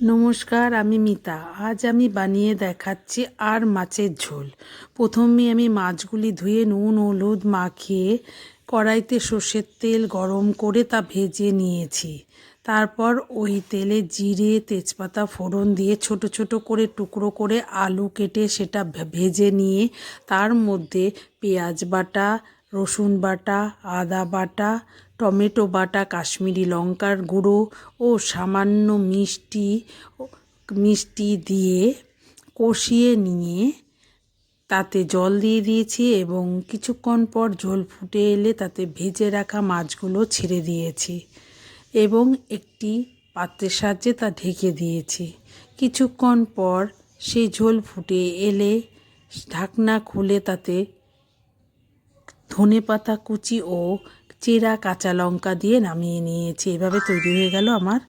নমস্কার, আমি মিতা। আজ আমি বানিয়ে দেখাচ্ছি আর মাছের ঝোল। প্রথমে আমি মাছগুলি ধুয়ে নুন, হলুদ মাখিয়ে কড়াইতে সর্ষের তেল গরম করে তা ভেজে নিয়েছি। তারপর ওই তেলে জিরে, তেজপাতা, ফোড়ন দিয়ে ছোট ছোট করে টুকরো করে আলু কেটে সেটা ভেজে নিয়ে তার মধ্যে পেঁয়াজ বাটা, রসুন বাটা, আদা বাটা টমেটো বাটা, কাশ্মীরি লঙ্কার গুঁড়ো ও সামান্য মিষ্টি মিষ্টি দিয়ে কষিয়ে নিয়ে তাতে জল দিয়ে দিয়েছি এবং কিছুক্ষণ পর ঝোল ফুটে এলে তাতে ভেজে রাখা মাছগুলো ছেড়ে দিয়েছি এবং একটি পাত্রের সাহায্যে তা ঢেকে দিয়েছি। কিছুক্ষণ পর সেই ঝোল ফুটে এলে ঢাকনা খুলে তাতে ধনে পাতা কুচি ও চেরা কাঁচা লঙ্কা দিয়ে নামিয়ে নিয়েছি। এভাবে তৈরি হয়ে গেল আমার